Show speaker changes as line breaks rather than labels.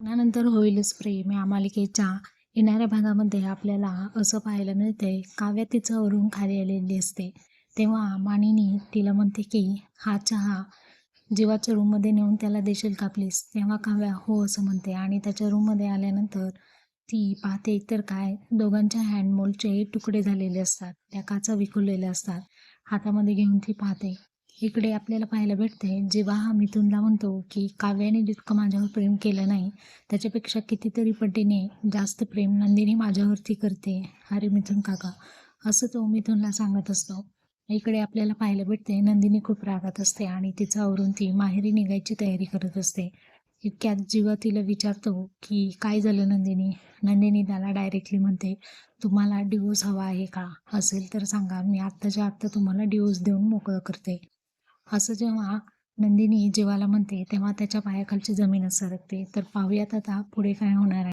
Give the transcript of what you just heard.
लग्नानंतर होईलच प्रेम या मालिकेच्या येणाऱ्या भागामध्ये आपल्याला असं पाहायला मिळतंय काव्या तिचं वरून खाली आलेली असते. तेव्हा माणिनी तिला म्हणते की हा चहा जीवाच्या रूममध्ये नेऊन त्याला देशील का प्लीज तेव्हा काव्या हो असं म्हणते आणि त्याच्या रूममध्ये आल्यानंतर ती पाहते तर काय दोघांच्या हँडमोलचे तुकडे झालेले असतात त्या काचा विखुरलेल्या असतात. हातामध्ये घेऊन ती पाहते. इकडे आपल्याला पाहायला भेटते जेव्हा हा मिथुनला म्हणतो की काव्याने जितकं माझ्यावर प्रेम केलं नाही त्याच्यापेक्षा कितीतरी पटीने जास्त प्रेम नंदिनी माझ्यावरती करते. अरे मिथुन काका असं तो मिथुनला सांगत असतो. इकडे आपल्याला पाहायला भेटते नंदिनी खूप रागात असते आणि तिचं आवरून ती माहेरी निघायची तयारी करत असते. इतक्यात जीवा तिला विचारतो की काय झालं नंदिनी? नंदिनी त्याला डायरेक्टली म्हणते तुम्हाला डिवोर्स हवा आहे का? असेल तर सांगा मी आत्ताच्या आत्ता तुम्हाला डिवोर्स देऊन मोकळं करते. असं जेव्हा नंदिनी जीवाला म्हणते तेव्हा त्याच्या पायाखालची जमीनच सरकते तर पाहूयात आता पुढे काय होणार आहे.